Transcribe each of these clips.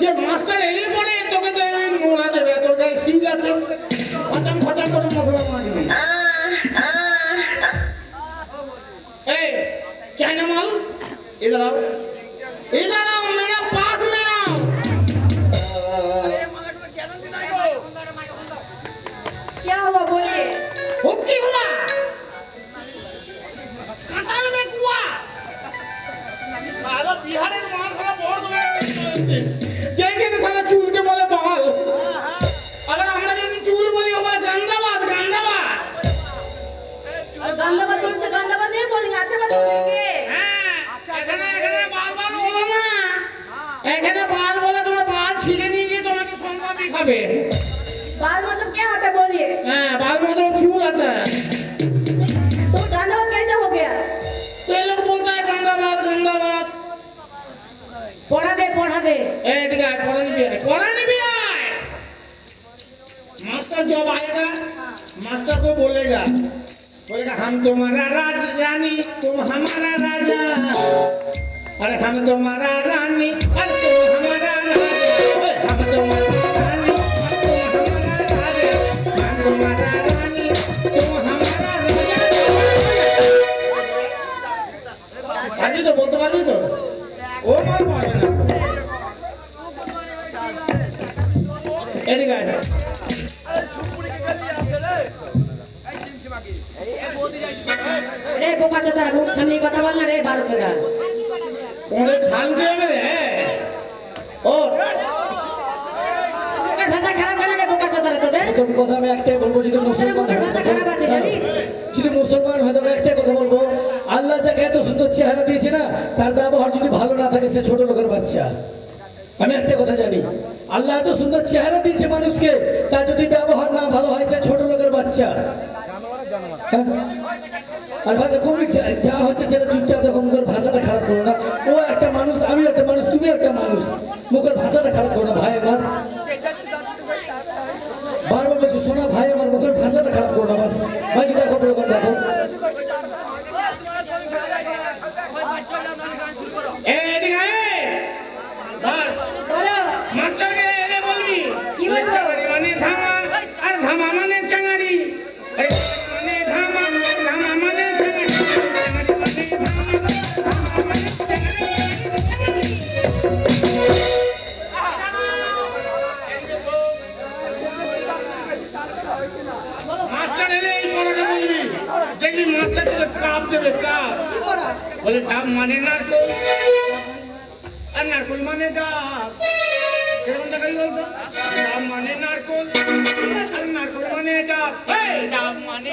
যে মাস্টার এলে পরে তোকে তো आते हैं बाल मतलब क्या होता है? बोलिए। हाँ बाल मतलब छू आता है। तो गांधा कैसे हो गया? तो ये लोग बोलता है गांधा बात गांधा बात पढ़ा दे पढ़ा दे। ए दिखा पढ़ा नहीं दिया। पढ़ा नहीं दिया? मास्टर जब आएगा मास्टर को बोलेगा बोलेगा हम तुम्हारा राज रानी तुम हमारा राजा। अरे हम तुम्हारा রে বোকা চোদারা মুখ সামনে কথা বল না রে বারো রে ও। মুখের ভাষা খারাপ কেন রে বোকা চোদারা তোদের। প্রথম কথা আমি একটাই বলব যদি মুসলমান মুখের ভাষা খারাপ আছে জানিস? যদি মুসলমান হয় তবে একটাই কথা বলব আল্লাহ যাকে এত সুন্দর চেহারা দিয়েছে না তার ব্যবহার যদি ভালো না থাকে সে ছোট লোকের বাচ্চা। আমি একটা কথা জানি। আল্লাহ এত সুন্দর চেহারা দিয়েছে মানুষকে তা যদি ব্যবহার না ভালো হয়, সে ছোট লোকের বাচ্চা। হ্যাঁ? আর ভাই, দেখো যা- হচ্ছে সেটা চুপচাপ দেখো, মুখের ভাষাটা খারাপ করো না। ও একটা মানুষ আমি একটা মানুষ তুমি একটা মানুষ। মুখের ভাষাটা খারাপ করো না। ভাই, আমার বলে ডাব মানে নারকল আর নারকল মানে ডাব কেমন দেখাই বলতো ডাব মানে নারকল আর নারকল মানে ডাব এই ডাব মানে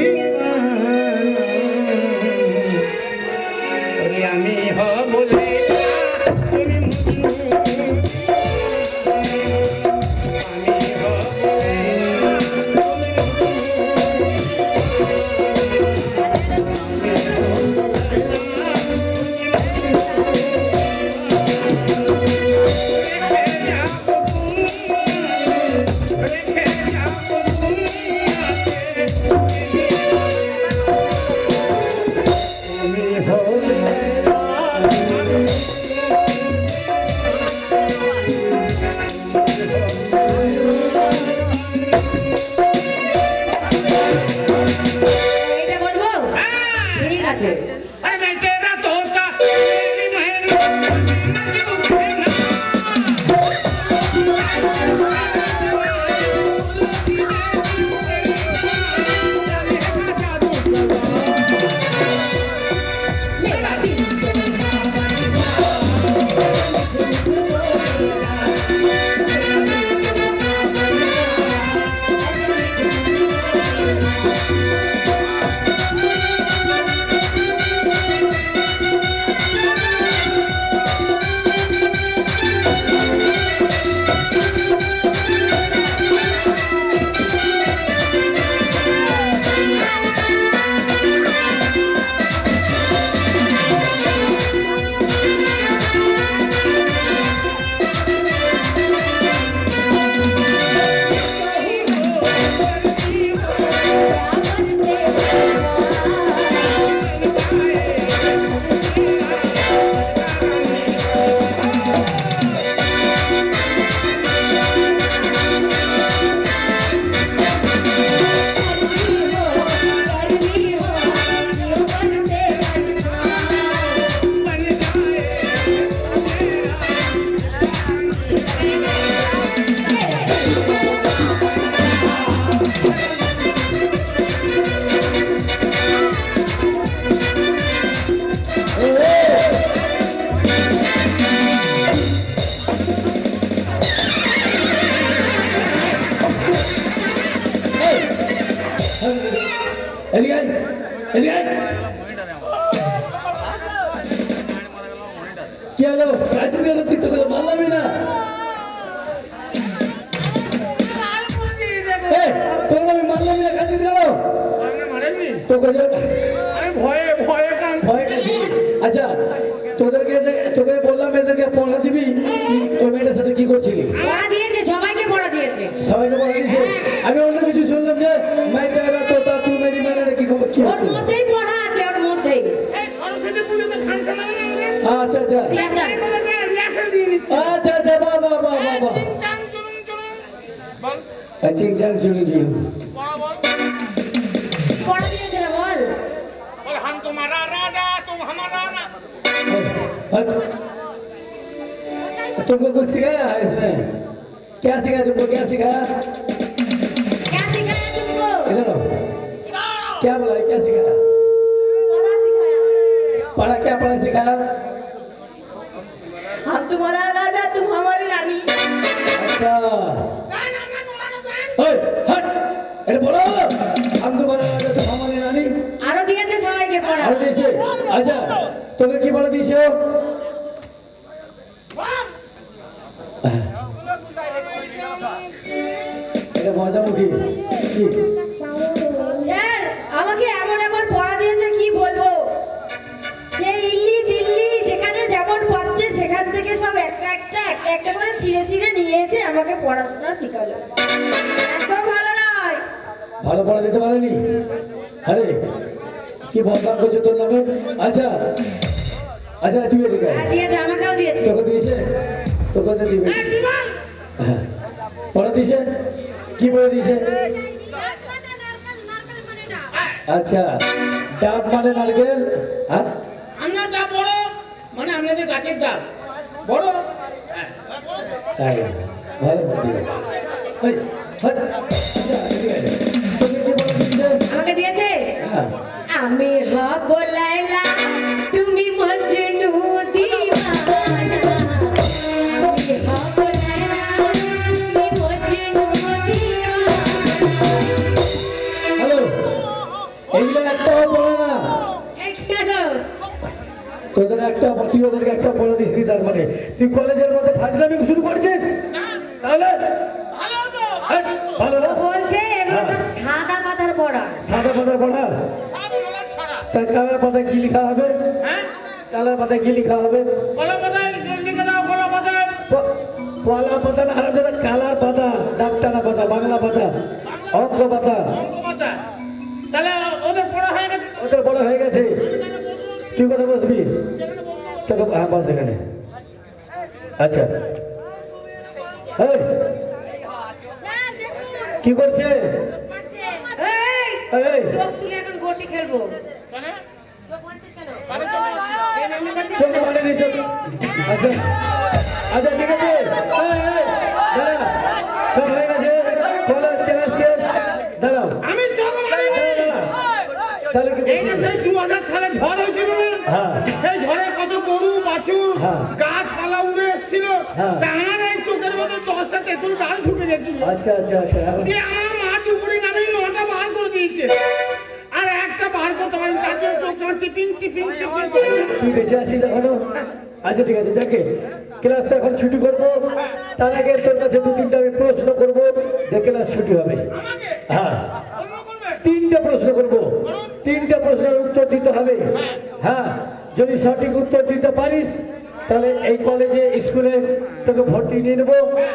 ঠিক কি হলো রাজেশ গাড়ি তুই তোকে মারলামই না তোকে আমি মারলামই না রাজেশ গাড়ো তোকে আমি ভয়ে ভয়ে तुम हमारा ना हट तुमको कुछ सिखाया है इसमें? क्या सिखाया तुमको क्या सिखाया? क्या सिखाया तुमको इधर क्या बोला है क्या सिखाया पढ़ा सिखाया? पढ़ा क्या पढ़ा सिखाया? हम तुम्हारा राजा तुम हमारी रानी। अच्छा। আচ্ছা তোকে কি বলে দিয়েছে ও? এটা মজামুখী কি? স্যার আমাকে এমন এমন পড়া দিয়েছে কি বলব? যে ইল্লি দিল্লি যেখানে যেমন পাচ্ছে সেখান থেকে সব একটা একটা একটা একটা করে ছিঁড়ে ছিঁড়ে নিয়েছে আমাকে পড়াশোনা শেখালো। একদম ভালো নয়। ভালো পড়া দিতে পারেনি? আরে কি বদনাম করছে তোর নামে? আচ্ছা। আচ্ছা তুই এদিকে আয়। আর দিয়েছে আমাকেও দিয়েছে। তোকে দিয়েছে? তোকে তো দিবে। হ্যাঁ। পড়া দিয়েছে? কি বলে দিয়েছে? আচ্ছা। ডাব মানে নারকেল হ্যাঁ? আমরা যা বড় মানে আপনাদের গাছের ডাব। বড়? হ্যাঁ, ভালো। আচ্ছা, আমাকে দিয়েছে? হ্যাঁ। আমি হব লাইলা তুমি মজনু দিওয়ানা আমি হব লাইলা তুমি মজনু দিওয়ানা হ্যালো এইগুলো একটাও পড়ে না। এই তোদের একটা তুই ওদেরকে একটা বলে দিস নি তার মানে। তুই কলেজের মধ্যে ফাজলামি শুরু করছিস? তাহলে? ভালো তো হাট, ভালো না? বলছে সব সাদা পাতার পড়া সাদা পাতার পড়া বলার কালার পাতায় কি লেখা হবে? হ্যাঁ? কালার পাতায় কি লেখা হবে? কলা পাতা না কালার পাতা ডাক্তারা পাতা বাংলা পাতা অঙ্ক পাতা। তাহলে ওদের পড়া হয়ে গেছে? ওদের বড় হয়ে গেছে। তুই কথা বসবি? তোকে হ্যাঁ বস এখানে। আচ্ছা। কি করছে? এই এই, চোখ তুলে এখন গোটি খেলব মানে চোখ মানে নি চোখ আচ্ছা। ঠিক আছে। গাছপালা উড়ে এসেছিল। হ্যাঁ। তার এই চোখের মধ্যে দশটা তেঁতুল ডাল ঢুকে গেছিল। আচ্ছা আচ্ছা আচ্ছা। আমার মা চুপুরি নামে নটা বার করে দিয়েছে। আর একটা বার করতে পারি তার জন্য চোখ টিপিং টিপিং টিপিং তুই বেঁচে আছিস এখনও আচ্ছা ঠিক আছে যাকে ক্লাসটা এখন ছুটি করব তার আগে তোর কাছে দু তিনটা আমি প্রশ্ন করব যে ক্লাস ছুটি হবে। হ্যাঁ। তিনটে প্রশ্ন করব। তিনটে প্রশ্নের উত্তর দিতে হবে। হ্যাঁ যদি সঠিক উত্তর দিতে পারিস তাহলে এই কলেজে স্কুলে তোকে ভর্তি নিয়ে নেব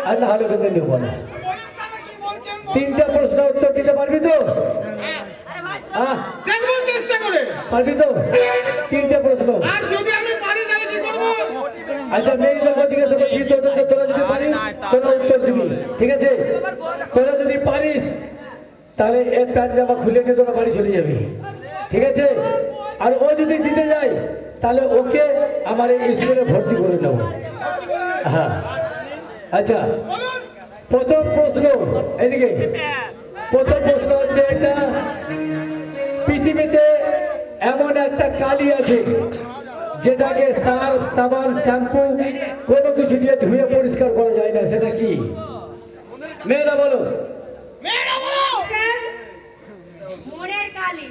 আর না হলে তোকে নেব না। তিনটে প্রশ্ন উত্তর দিতে পারবি তো? হ্যাঁ। পারবি তো তিনটে প্রশ্ন আর যদি আমি পারি তাহলে কি করব আচ্ছা মেয়েদের জিজ্ঞাসা করছি তোদেরকে তোরা যদি পারিস তোরা উত্তর দিবি? ঠিক আছে? তোরা যদি পারিস, তাহলে এর প্যান্ট জামা খুলে নিয়ে তোরা বাড়ি চলে যাবি। ঠিক আছে? আর ও যদি জিতে যায়, তাহলে ওকে আমার এই স্কুলে ভর্তি করে দেবো। হ্যাঁ আচ্ছা প্রথম প্রশ্ন, এদিকে। প্রথম প্রশ্ন হচ্ছে এটা পৃথিবীতে এমন একটা কালি আছে যেটাকে সার সাবান শ্যাম্পু কোনো কিছু দিয়ে ধুয়ে পরিষ্কার করা যায় না সেটা কি? মেয়েরা বলো। মনের কালি।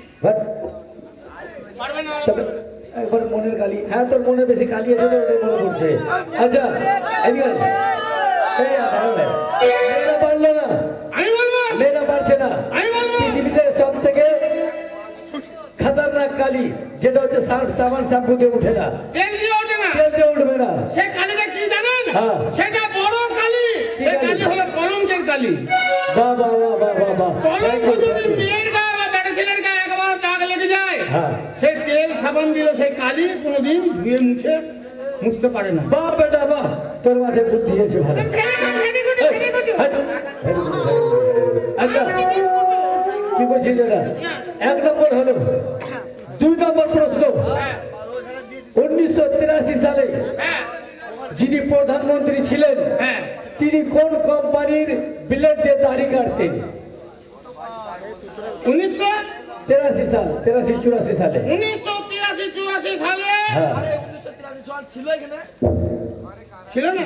একবার মনের হ্যাঁ তোর মনে বেশি কালি আছে তো ওটাই মনে পড়ছে। আচ্ছা এই কালি যেটা হচ্ছে সার্ফ সাবান শ্যাম্পু দিয়ে উঠে না। তেল দিয়ে ওঠে না। তেল দিয়ে উঠবে না। সে কালিটা কি জানেন? হ্যাঁ। সেটা বড় কালি। সে কালি? হলো কলঙ্কের কালি। বাহ বাহ বাহ বাহ বাহ বাহ। কলঙ্ক যদি মেয়ের গায়ে বা বেটা ছেলের গায়ে একবার দাগ লেগে যায় হ্যাঁ। সে তেল সাবান দিলে সেই কালি কোনোদিন ধুয়ে মুছে মুছতে পারে না। বাহ বেটা বাহ। তোর মাঠে বুদ্ধি আছে ভালো। আচ্ছা কি বলছিস? এটা এক নম্বর হলো প্রশ্ন। উনিশশো তিরাশি সালে হ্যাঁ যিনি প্রধানমন্ত্রী ছিলেন হ্যাঁ তিনি কোন কোম্পানির বিলেট দিয়ে দাড়ি কাটতেন? উনিশশো তেরাশি সাল তেরাশি চুরাশি সালে। উনিশশো তিরাশি চুরাশি সালে? হ্যাঁ। ছিল না?